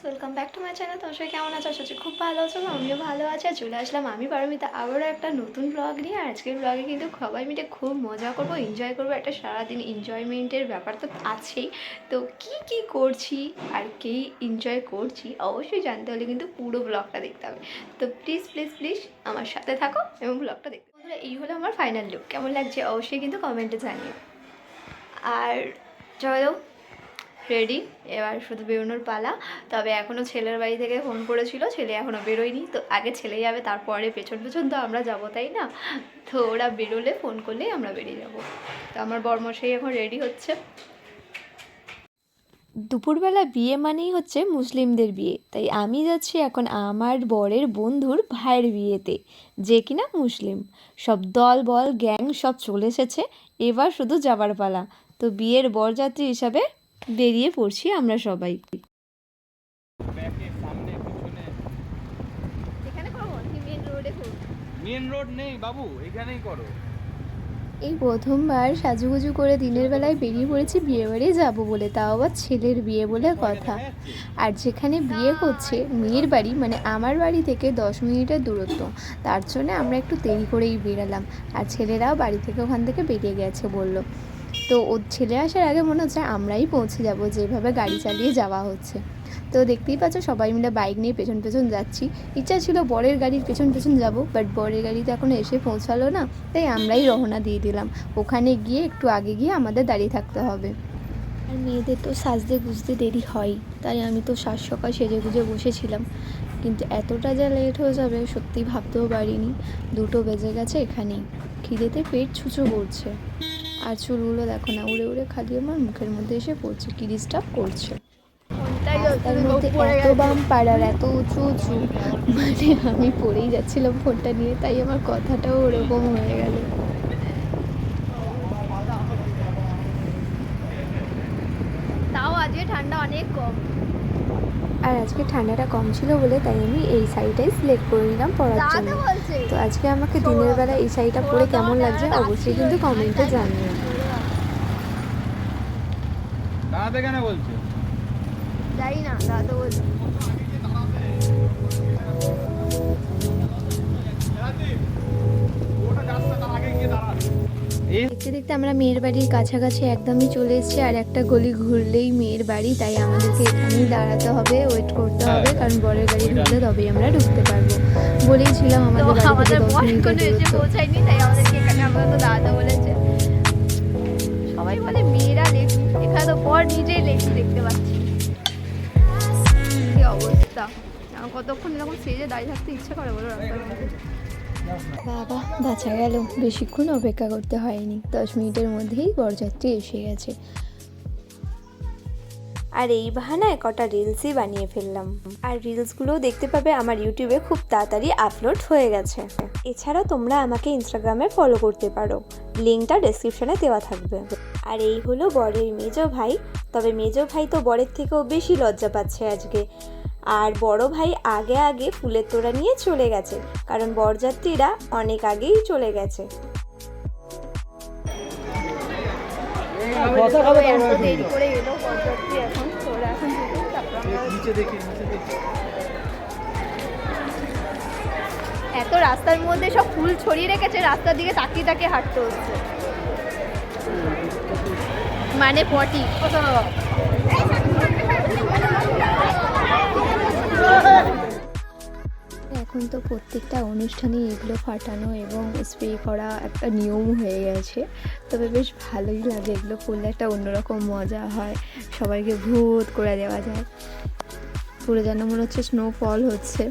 Channel তোমার সবাই কেমন আছো? আশা খুব ভালো আছো, আমিও ভালো আছি। চলে আসলাম আমি পারমিতা, আবারও একটা নতুন ব্লগ নিয়ে। আজকের ব্লগে কিন্তু সবাই মিলে খুব মজা করব এনজয় করব, একটা সারাদিন এনজয়মেন্টের ব্যাপার তো আছেই। তো কি কি করছি আর কি এনজয় করছি, অবশ্যই জানতে হলে কিন্তু পুরো ব্লগটা দেখতে হবে। তো প্লিজ প্লিজ প্লিজ আমার সাথে থাকো এবং ব্লগটা দেখতে। এই হলো আমার ফাইনাল লুক কেমন লাগছে? অবশ্যই কিন্তু কমেন্টে জানিও। আর চলো রেডি। এবার শুধু বেরোনোর পালা। তবে এখনও ছেলের বাড়ি থেকে ফোন করেছিল, ছেলে এখনও বেরোয়নি। তো আগে ছেলে যাবে, তারপরে পেছন পেছন তো আমরা যাব, তাই না? তো ওরা বেরোলে ফোন করলেই আমরা বেরিয়ে যাব। তো আমার বর্মশাই এখন রেডি হচ্ছে। দুপুরবেলা বিয়ে মানেই হচ্ছে মুসলিমদের বিয়ে। তাই আমি যাচ্ছি এখন আমার বরের বন্ধুর ভাইয়ের বিয়েতে, যে কিনা মুসলিম। সব দল, বল, গ্যাং সব চলে এসেছে। এবার শুধু যাবার পালা। তো বিয়ের বরযাত্রী হিসাবে বেরিয়ে পড়ছি আমরা সবাই। ব্যাকে সামনে পিছনে এখানে করব মেন রোডে করব মেন রোড নেই বাবু এখানেই করো। এই প্রথমবার সাজুগুজু করে দিনের বেলায় বেরিয়ে পড়েছি বিয়ে বাড়ি যাব বলে। তাও আবার ছেলের বিয়ে বলে কথা। আর যেখানে বিয়ে করছে মেয়ের বাড়ি মানে আমার বাড়ি থেকে দশ মিনিটের দূরত্ব। তার জন্য আমরা একটু দেরি করেই বেরালাম। আর ছেলেরাও বাড়ি থেকে ওখান থেকে বেরিয়ে গেছে বলল। তো ও ছেলে আসার আগে মনে হচ্ছে আমরাই পৌঁছে যাব, যেভাবে গাড়ি চালিয়ে যাওয়া হচ্ছে। তো দেখতেই পাচ্ছ সবাই মিলে বাইক নিয়ে পেছন পেছন যাচ্ছি। ইচ্ছা ছিল বরের গাড়ির পেছন পেছন যাব বাট বরের গাড়ি তো এখনও এসে পৌঁছালো না, তাই আমরাই রওনা দিয়ে দিলাম। ওখানে গিয়ে একটু আগে গিয়ে আমাদের দাঁড়িয়ে থাকতে হবে। আর মেয়েদের তো সাজতে গুজতে দেরি হয়, তাই আমি তো সাজ সকাল সেজে গুজে বসেছিলাম। কিন্তু এতটা যা লেট হয়ে যাবে সত্যি ভাবতেও পারিনি। দুটো বেজে গেছে এখানেই। খিদেতে পেট ছুঁচো করছে। আর চুলগুলো দেখো না উড়ে উড়ে খালি আমার মুখের মধ্যে এসে পড়ছে কি ডিস্টার্ব করছে। তার মধ্যে এত বাম পাড়ার এত উঁচু উঁচু মানে আমি পড়েই যাচ্ছিলাম ফোনটা নিয়ে তাই আমার কথাটাও ওরকম হয়ে গেল। তাও আজকে ঠান্ডা অনেক কম। আর আজকে ঠান্ডাটা কম ছিল বলে তাই আমি এই শাড়িটাই সিলেক্ট করে নিলাম পরার জন্য। তো আজকে আমাকে দিনের বেলা এই শাড়িটা পরে কেমন লাগছে অবশ্যই কিন্তু কমেন্টে জানিও। দাঁড়াতে কেন বলছো? যাই না দাদা বলছো। এই দেখতে দেখতে আমরা মেয়ের বাড়ির কাছাকাছি একদমই চলে এসেছি আর একটা গলি ঘুরলেই মেয়ের বাড়ি তাই আমাদেরকে এখানেই দাঁড়াতে হবে ওয়েট করতে হবে কারণ বরের গাড়ি ঢুকলে তবেই আমরা ঢুকতে পারব। বলেই ছিলাম তো আমাদের বাড়ি থেকে দশ দূরত্ব। পৌঁছায়নি তাই আমাদেরকে এখানে আপাতত দাদা বলেছে। সবাই বলে মেয়েরা লেখি এখানে তো বর নিজেই লেখি দেখতে পাচ্ছি। কি অবস্থা? কতক্ষণ এরকম সেজে দাঁড়িয়ে থাকতে ইচ্ছা করে বলো রাস্তার মধ্যে? বাবা, বাঁচা গেল। বেশিক্ষণ অপেক্ষা করতে হয়নি। দশ মিনিটের মধ্যেই বরযাত্রী এসে গেছে। আর এই বাহানায় কটা রিলসই বানিয়ে ফেললাম। আর রিলসগুলো দেখতে পাবে আমার ইউটিউবে খুব তাড়াতাড়ি আপলোড হয়ে গেছে। এছাড়া তোমরা আমাকে ইনস্টাগ্রামে ফলো করতে পারো। লিঙ্কটা ডেসক্রিপশনে দেওয়া থাকবে। আর এই হলো বরের মেজো ভাই। তবে মেজো ভাই তো বরের থেকেও বেশি লজ্জা পাচ্ছে আজকে। আর বড় ভাই আগে আগে ফুলের তোড়া নিয়ে চলে গেছে কারণ বরযাত্রীরা অনেক আগেই চলে গেছে। এত দেরি করে এলো বরযাত্রী এখন তোরা এখন ঢুকুক, তারপর আমরা নিচে দেখি নিচে দেখি। এত রাস্তার মধ্যে সব ফুল ছড়িয়ে রেখেছে রাস্তার দিকে তাকিয়ে তাকিয়ে হাঁটতে হচ্ছে। মানে পটি। এখন তো প্রত্যেকটা অনুষ্ঠানে এগুলো ফাটানো এবং স্প্রে করা একটা নিয়ম হয়ে গেছে। তবে বেশ ভালোই লাগে এগুলো করলে একটা অন্যরকম মজা হয়। সবাইকে ভূত করে দেওয়া যায়। পুরো যেন মনে হচ্ছে স্নোফল হচ্ছে।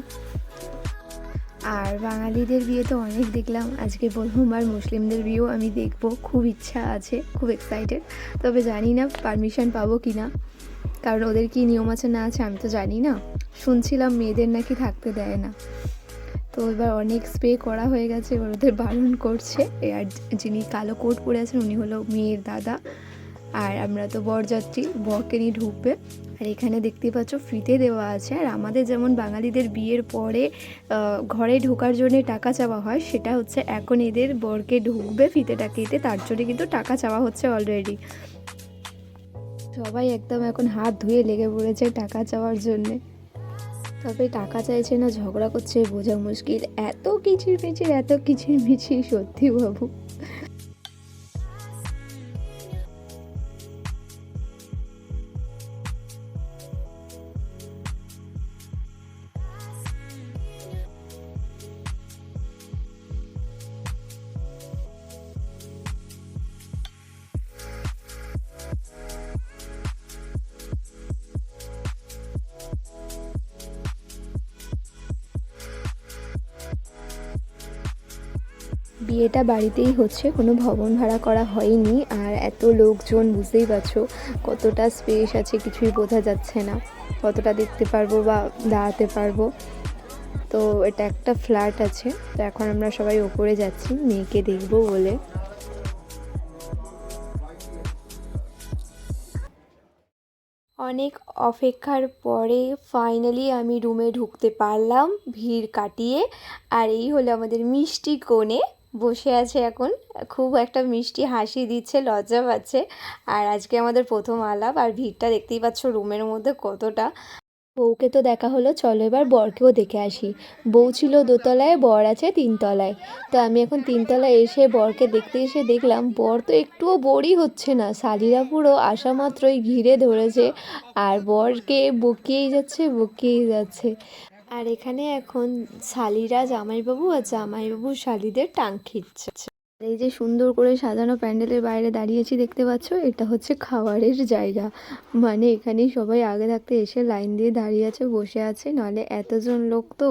আর বাঙালিদের বিয়ে তো অনেক দেখলাম। আজকে বলব আর মুসলিমদের বিয়েও আমি দেখব। খুব ইচ্ছা আছে, খুব এক্সাইটেড তবে জানি না পারমিশন পাবো কি না কারণ ওদের কি নিয়ম আছে না আছে আমি তো জানি না। শুনছিলাম মেয়েদের নাকি থাকতে দেয় না। তো এবার অনেক স্প্রে করা হয়ে গেছে, এবার ওদের বারণ করছে। আর যিনি কালো কোট পরে আছেন, উনি হলো মেয়ের দাদা। আর আমরা তো বরযাত্রী বরকে নিয়ে ঢুকবে। আর এখানে দেখতেই পাচ্ছ, ফ্রিতে দেওয়া আছে। আর আমাদের যেমন বাঙালিদের বিয়ের পরে ঘরে ঢোকার জন্য টাকা চাওয়া হয়, সেটা হচ্ছে এখন এদের বরকে ঢুকবে ফিতেটা কেটে তার জন্য কিন্তু টাকা চাওয়া হচ্ছে অলরেডি সবাই একদম এখন হাত ধুয়ে লেগে পড়েছে টাকা চাওয়ার জন্যে। তবে টাকা চাইছে না, ঝগড়া করছে, বোঝা মুশকিল। এত কিচির মিচির এত কিচির মিচির সত্যি বাবু। বিয়েটা বাড়িতেই হচ্ছে, কোনো ভবন ভাড়া করা হয়নি। আর এত লোকজন, বুঝতেই পারছ, কতটা স্পেস আছে, কিছুই বোঝা যাচ্ছে না। কতটা দেখতে পারব বা দাঁড়াতে পারব। তো এটা একটা ফ্ল্যাট আছে, তো এখন আমরা সবাই ওপরে যাচ্ছি, মেয়েকে দেখব বলে। অনেক অপেক্ষার পরে ফাইনালি আমি রুমে ঢুকতে পারলাম, ভিড় কাটিয়ে। আর এই হলো আমাদের মিষ্টি কোণে। বসে আছে এখন। খুব একটা মিষ্টি হাসি দিচ্ছে, লজ্জা পাচ্ছে। আর আজকে আমাদের প্রথম আলাপ, আর ভিড়টা দেখতেই পাচ্ছ রুমের মধ্যে কতটা। বউকে তো দেখা হলো, চলো এবার বরকেও দেখে আসি। বউ ছিল দোতলায়, বর আছে তিনতলায়। তো আমি এখন তিনতলায় এসে বরকে দেখতে এসে দেখলাম, বর তো একটুও বরই হচ্ছে না। শালিরা পুরো আসা মাত্রই ঘিরে ধরেছে, আর বরকে বকিয়েই যাচ্ছে বকিয়েই যাচ্ছে। আর এখানে এখন শালিরা, জামাইবাবু আর জামাইবাবু শালিদের টাং খিচ্ছে। এই যে সুন্দর করে সাজানো প্যান্ডেলের বাইরে দাঁড়িয়েছি দেখতে পাচ্ছ? এটা হচ্ছে খাবারের জায়গা। মানে এখানেই সবাই আগে থাকতে এসে লাইন দিয়ে দাঁড়িয়ে আছে, বসে আছে। নাহলে এতজন লোক তো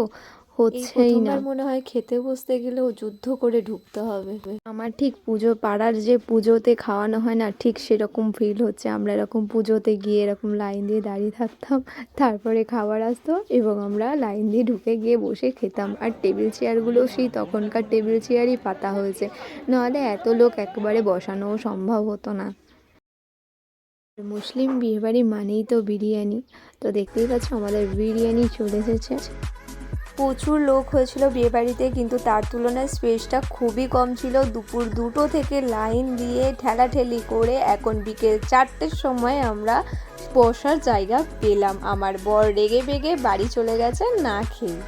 হচ্ছেই না। মনে হয় খেতে বসতে গেলেও যুদ্ধ করে ঢুকতে হবে। আমার ঠিক পুজো পাড়ার যে পুজোতে খাওয়ানো হয় না ঠিক সেরকম ফিল হচ্ছে। আমরা এরকম পুজোতে গিয়ে এরকম লাইন দিয়ে দাঁড়িয়ে থাকতাম তারপরে খাবার আসতো এবং আমরা লাইন দিয়ে ঢুকে গিয়ে বসে খেতাম। আর টেবিল চেয়ারগুলো সেই তখনকার টেবিল চেয়ারই পাতা হয়েছে। নাহলে এত লোক একবারে বসানোও সম্ভব হতো না। মুসলিম বিয়েবাড়ি মানেই তো বিরিয়ানি। তো দেখতেই পাচ্ছ আমাদের বিরিয়ানি চলে এসেছে। প্রচুর লোক হয়েছিল বিয়েবাড়িতে, কিন্তু তার তুলনায় স্পেসটা খুবই কম ছিল। দুপুর দুটো থেকে লাইন দিয়ে ঠেলাঠেলি করে এখন বিকেল চারটের সময় আমরা বসার জায়গা পেলাম। আমার বর রেগে বেগে বাড়ি চলে গেছে, না খেয়ে।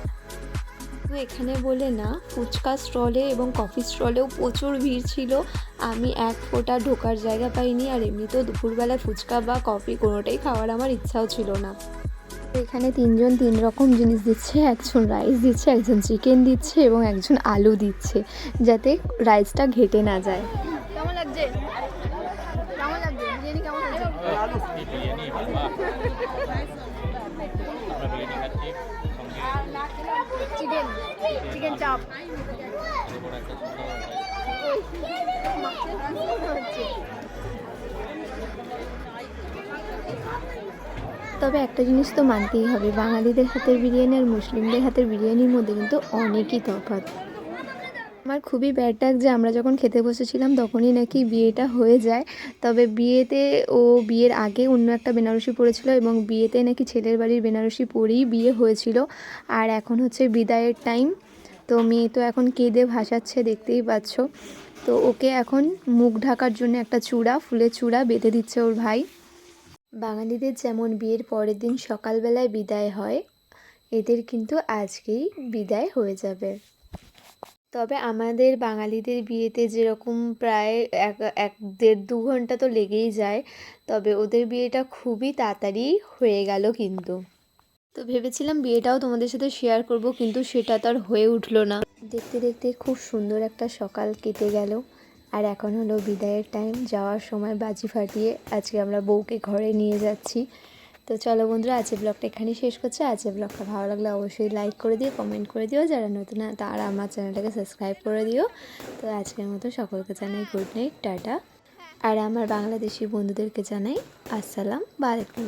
তো এখানে বলে না, ফুচকা স্টলে এবং কফি স্টলেও প্রচুর ভিড় ছিল। আমি এক ফোঁটা ঢোকার জায়গা পাইনি, আর এমনিতেও দুপুরবেলায় ফুচকা বা কফি কোনোটাই খাওয়ার আমার ইচ্ছাও ছিল না। এখানে তিনজন তিন রকম জিনিস দিচ্ছে, একজন রাইস দিচ্ছে, একজন চিকেন দিচ্ছে এবং একজন আলু দিচ্ছে, যাতে রাইসটা ঘেটে না যায়। কেমন লাগছে? তবে একটা জিনিস তো মানতেই হবে, বাঙালিদের হাতের বিরিয়ানি আর মুসলিমদের হাতের বিরিয়ানির মধ্যে কিন্তু অনেকই তফাৎ। আমার খুবই ব্যাড ডাক যে আমরা যখন খেতে বসেছিলাম তখনই নাকি বিয়েটা হয়ে যায়। তবে বিয়েতে ও বিয়ের আগে অন্য একটা বেনারসি পরেছিল এবং বিয়েতে নাকি ছেলের বাড়ির বেনারসি পরেই বিয়ে হয়েছিল। আর এখন হচ্ছে বিদায়ের টাইম তো মেয়ে তো এখন কেঁদে ভাসাচ্ছে, দেখতেই পাচ্ছ। তো ওকে এখন মুখ ঢাকার জন্য একটা চূড়া, ফুলের চূড়া বেঁধে দিচ্ছে ওর ভাই। বাঙালিদের যেমন বিয়ের পরের দিন সকালবেলায় বিদায় হয়, এদের কিন্তু আজকেই বিদায় হয়ে যাবে। তবে আমাদের বাঙালিদের বিয়েতে যেরকম প্রায় এক এক, দেড়, দু ঘণ্টা তো লেগেই যায়, তবে ওদের বিয়েটা খুবই তাড়াতাড়ি হয়ে গেল কিন্তু। তো ভেবেছিলাম বিয়েটাও তোমাদের সাথে শেয়ার করব, কিন্তু সেটা তো আর হয়ে উঠল না। দেখতে দেখতে খুব সুন্দর একটা সকাল কেটে গেল। আর এখন হলো বিদায়ের টাইম যাওয়ার সময় বাজি ফাটিয়ে আজকে আমরা বউকে ঘরে নিয়ে যাচ্ছি। তো চলো বন্ধুরা, আজকের ব্লগটা এখানেই শেষ করছে। আজকের ব্লগটা ভালো লাগলে অবশ্যই লাইক করে দিও কমেন্ট করে দিও। যারা নতুন তারা আমার চ্যানেলটাকে সাবস্ক্রাইব করে দিও। তো আজকের মতো সকলকে জানাই গুড নাইট টাটা। আর আমার বাংলাদেশি বন্ধুদেরকে জানাই আসসালাম বালাইকুম